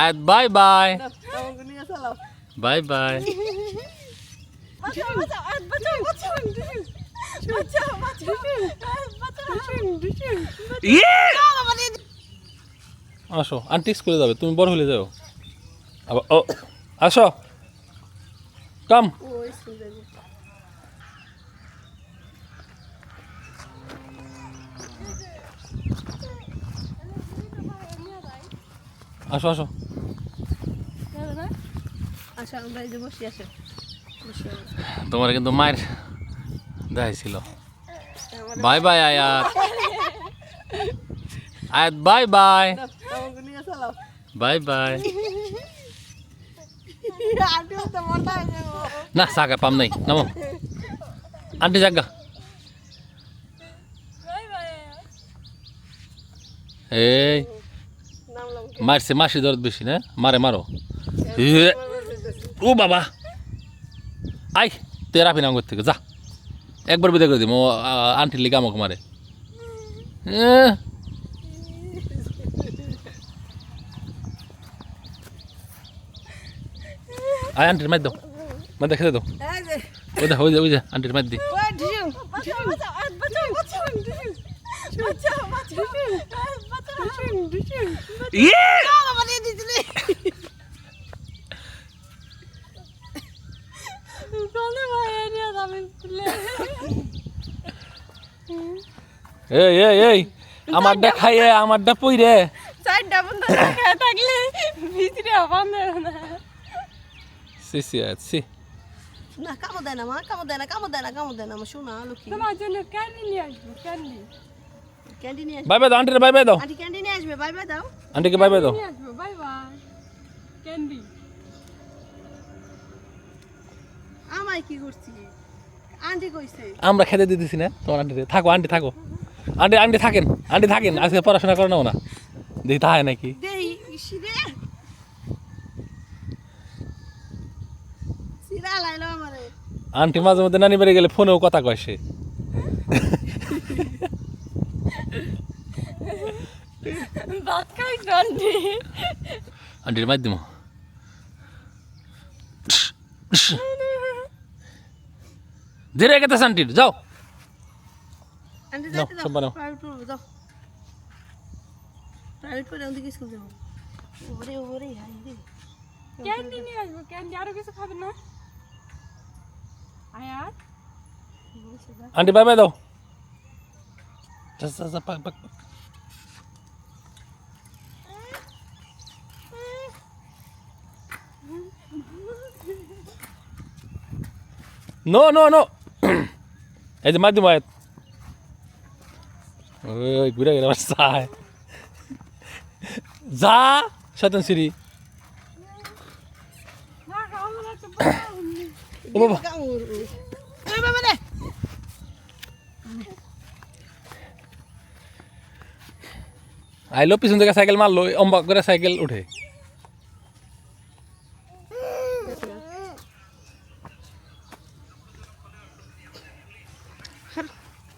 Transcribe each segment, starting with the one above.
Ayat bye bye bye bye আর আসো aunty স্কুলে যাবে, তুমি বড় হলে যাও। আবার, ও, আসো। কাম আসো আসো আচ্ছা আমরা এই যে বসে আছে বসে আছে। তোমার কিন্তু মায়ের দেখাইছিল বাই বাই আয়াত। আয়াত বাই বাই। Bye by. না সাকা পাম নাই। নামো। আন্টি জাগা এই। মারছে মাসি দরদ বেশি না? মারে মারো। ও বাবা। আই তেরা ফিনা করতে থেকে যা। একবার বিদায় করে ও আন্টির লিগে আমাকে মারে। আয়, আন্টির মার দাও। মার দেখে দাও। ওই দে, ওই যে ওই যে আন্টির মার দি। ওই এই এই এই আমারটা খাইয়ে আমারটা পইরে চারটা বন্ধ খেয়ে থাকলে ভিতরে বন্ধ না। সি সি সি। না কামো দেয় না মা কামো দেয় না কামো দেয় না কামো দেয় না আমার শোনা লক্ষ্মী তোমার জন্য ক্যান্ডি নিয়ে আসব ক্যান্ডি ক্যান্টিন নিয়ে আসবে বাই বাই দাও আন্টির বাই বাই দাও। আন্টি ক্যান্টিন নিয়ে আসবে বাই বাই দাও। আন্টিকে বাই বাই দাও। নিয়ে আসব বাই বাই ক্যান্ডি আমায় কি করছি? আন্টি কইছে। আমরা খেতে দিতেছি না তোমার আন্টিতে থাকো। আন্টি থাকো। আন্টি আন্টি থাকেন আন্টি থাকেন আজকে পড়াশোনা করে নাও না। দেখি তাহায় নাকি। আন্টি মাঝে মধ্যে নানি বাড়ি গেলে ফোনেও কথা কয় সে। আন্টির মাধ্যম ধীরে গেতেছে আন্টির যাও। আন্টি বাই বাই দাও পাক, পাক। নো নো নো এই যে মাধ্যম আয়াত ওই ঘুরে গেলে আমার যা শতন তো ও বাবা আইলো পিছন থেকে সাইকেল মারলো অম্বা করে সাইকেল উঠে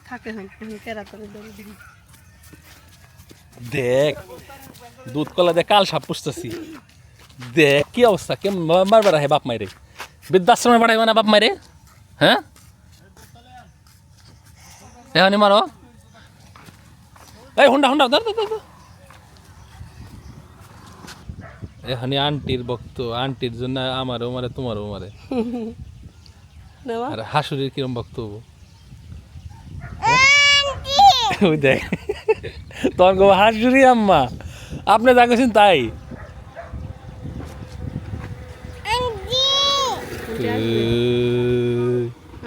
থাকে হন কেরা করে দৌড় দিবি দেখ দুধ কলা দেখ কাল সাপ পুষতেছি। দেখ কি অবস্থা? কে মারবার হে বাপ মাইরে? বৃদ্ধাশ্রমে পাঠাইবে না বাপ মাইরে? হ্যাঁ? এখনই মারো। এই হুন্ডা হুন্ডা ধর ধর। আন্টির বক্ত আন্টির জন্য আমারও মারে তোমারও মারে। আর হাসুরির কিরম বক্তব্য ওই দেখ তখন গো হাসুরি আম্মা। আপনি যা করছেন তাই।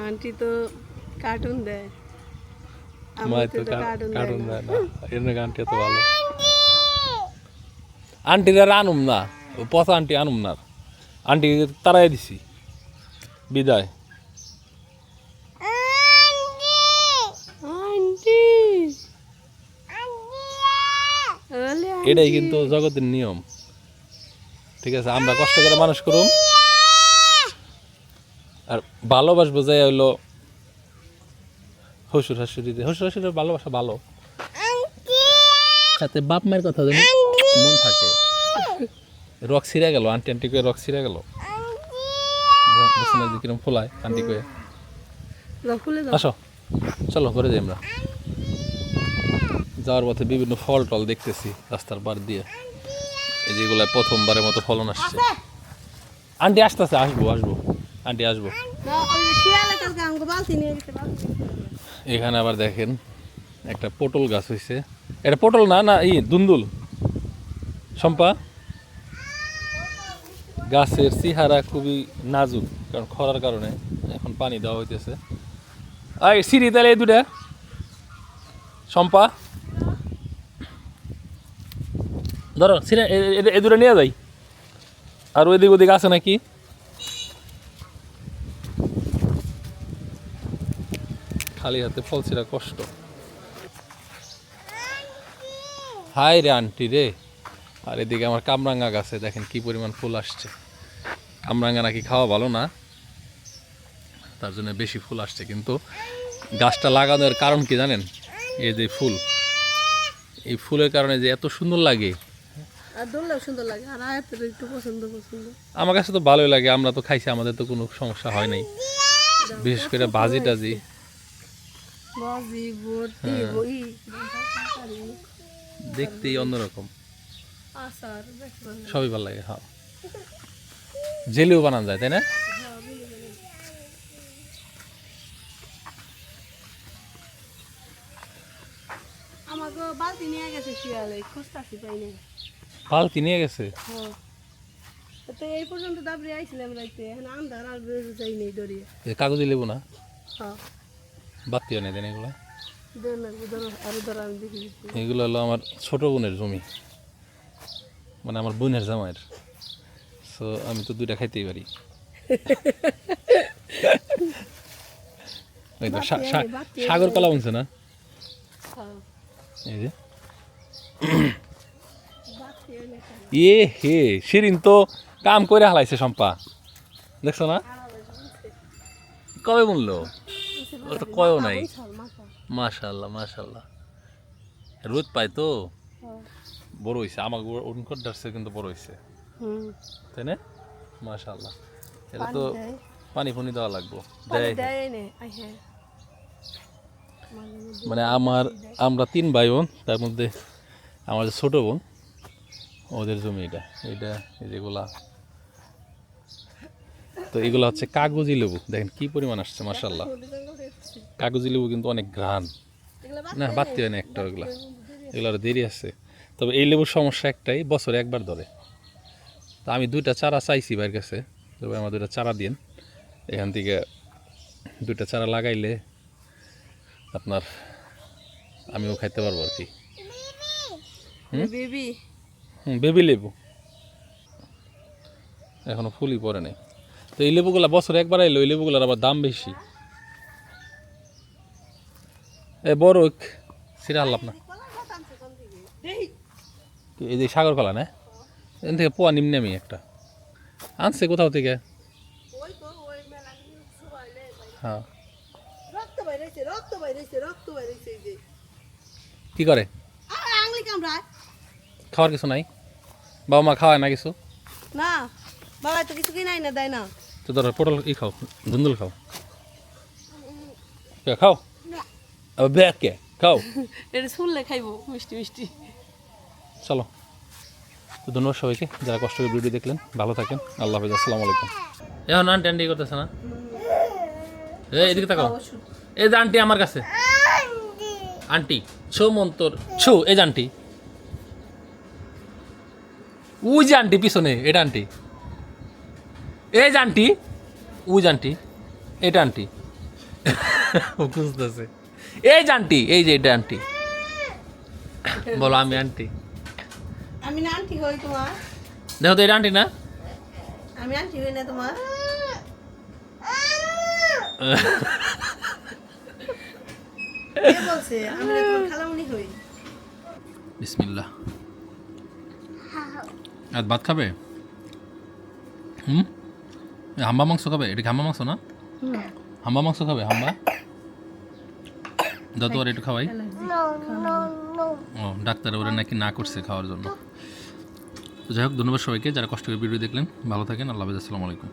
আন্টি। তো কার্টুন দেয়। আন্টির আর আনুম না। পথ আন্টি আনুম না। আন্টি তারাই দিছি। বিদায় আন্টি ওলে এটাই কিন্তু জগতের নিয়ম। ঠিক আছে আমরা কষ্ট করে মানুষ করুম আর ভালোবাসবো যাই হইল শ্বশুর শাশুড়িতে শ্বশুর শাশুড়ির ভালোবাসা ভালো। সাথে বাপ মায়ের কথা যেন মন থাকে। রক ছিঁড়ে গেল আন্টি আন্টি করে রক ছিঁড়ে গেল। কিরম ফোলায় আন্টি করে আসো চলো করে যাই আমরা। যাওয়ার পথে বিভিন্ন ফল টল দেখতেছি রাস্তার পার দিয়ে। এই যেগুলো প্রথমবারের মতো ফলন আসছে। আন্টি আসতেছে আসব আসব। আন্টি আসব। এখানে আবার দেখেন একটা পটল গাছ হয়েছে এটা পটল না না ই দুন্দুল। শম্পা? গাছের চেহারা খুবই নাজুক কারণ খরার কারণে এখন পানি দেওয়া হইতেছে। আই সিঁড়ি তাহলে এই দুটা শম্পা? ধরো এ দুটা নিয়ে যাই। আর ওইদিক ওদিক আছে নাকি? খালি হাতে ফল ছিঁড়া কষ্ট। হাই রে আন্টি রে। আর এদিকে আমার কামরাঙ্গা গাছে, দেখেন কি পরিমাণ ফুল আসছে। কামরাঙ্গা নাকি খাওয়া ভালো না, তার জন্য বেশি ফুল আসছে, কিন্তু গাছটা লাগানোর কারণ কি জানেন? এই যে ফুল। এই ফুলের কারণে যে এত সুন্দর লাগে আর ধরলেও সুন্দর লাগে আর আয়াতের একটু পছন্দ পছন্দ। আমার কাছে তো ভালোই লাগে আমরা তো খাইছি আমাদের তো কোনো সমস্যা হয় নাই। বিশেষ করে বাজি টাজি। বাজি বটি বই দেখতেই অন্যরকম। আচার সবই ভালো লাগে হ্যাঁ। জেলিও বানানো যায় তাই না? আমাকে বালতি নিয়ে গেছে শিয়ালে খুঁজতাছি পাই না পালকি নিয়ে গেছে। হ্যাঁ। তো এই পর্যন্ত দাবড়ে আইছিলাম রাইতে এখন আন্ধার আর যাই নেই দড়িয়ে। কাগজে লেবু না? হ্যাঁ। বাত্তিও নেই দেন এগুলো। এগুলো হলো আমার ছোট বোনের জমি। মানে আমার বোনের জামাইয়ের। সো আমি তো দুইটা খাইতেই পারি। সাগর কলা বলছে না? হ্যাঁ। এই যে। খাই। ইয়ে হে শিরিন তো কাম করে হালাইছে সম্পা দেখছ না? কবে বলল ও তো কয়ও নাই। মাশাল্লাহ মাশাল্লাহ রোদ পায় তো? বড় হয়েছে আমাকে উনকট ডাকছে কিন্তু বড় হয়েছে তাই না? মাশাল্লাহ এটা তো পানি ফুনি দেওয়া লাগবো। মানে আমার আমরা তিন ভাই বোন তার মধ্যে আমার ছোট বোন ওদের জমি এটা এটা যেগুলা। তো এগুলো হচ্ছে কাগজি লেবু, দেখেন কি পরিমাণ আসছে হয়েছে। কাগজি লেবু কিন্তু অনেক ঘ্রাণ। না, বাড়তি হয় না একটা ওগুলা। এগুলো আরও দেরি আছে। তবে এই লেবুর সমস্যা একটাই, বছরে একবার ধরে। তা আমি দুইটা চারা চাইছি ভাইয়ের কাছে, তবে আমার দুইটা চারা দিন এখান থেকে দুইটা চারা লাগাইলে আপনার আমিও খাইতে পারব আর কি। হুম? বেবি লেবু। এখনও ফুলই পরে নেই। তো এই লেবুগুলা বছরে একবার এলো এই লেবুগুলার আবার দাম বেশি। এ বড় সিরা আল্লাপ না এই যে সাগর কলা না? এখান থেকে পোয়া নিম্নে আমি একটা। আনছে কোথাও থেকে? হ্যাঁ। কি করে? খাওয়ার কিছু নাই? বাবা মা খাওয়ায় না কিছু? না বাবা তো কিছু কিনাই না দেয় না? তো ধরো পটল ই খাও ধুন্দুল খাও। কে, খাও? আবার ব্যাগ কে? খাও। এটা শুনলে খাইবো মিষ্টি মিষ্টি। চলো। তো ধন্যবাদ সবাইকে যারা কষ্ট করে ভিডিও দেখলেন ভালো থাকেন আল্লাহ হাফিজ আসসালামু আলাইকুম। এখন আন্টি আন্টি করতেছে না? এই এদিকে তাকাও। এই যে আন্টি আমার কাছে। আন্টি ছো মন্তর ছো এই যে আন্টি। ওই যে আন্টি পিছনে এটা আন্টি এই যে আন্টি ওই যে আন্টি এটা আন্টি বুঝতেছে এই যে আন্টি এই যে এটা আন্টি বলো আমি আন্টি আমি না আন্টি হই তোমার দেখো তো এটা আন্টি না আমি আন্টি হই না তোমার বিসমিল্লাহ আর ভাত খাবে? হুম? হাম্বা মাংস খাবে? এটা কি হাম্বা মাংস না? হাম্বা মাংস খাবে? হাম্বা? দাদু আর একটু খাওয়াই। ও ডাক্তার ওরা নাকি না করছে খাওয়ার জন্য। তো যাই হোক ধন্যবাদ সবাইকে। যারা কষ্ট করে ভিডিও দেখলেন ভালো থাকেন। আল্লাহ হাফেজ। আসসালামু আলাইকুম।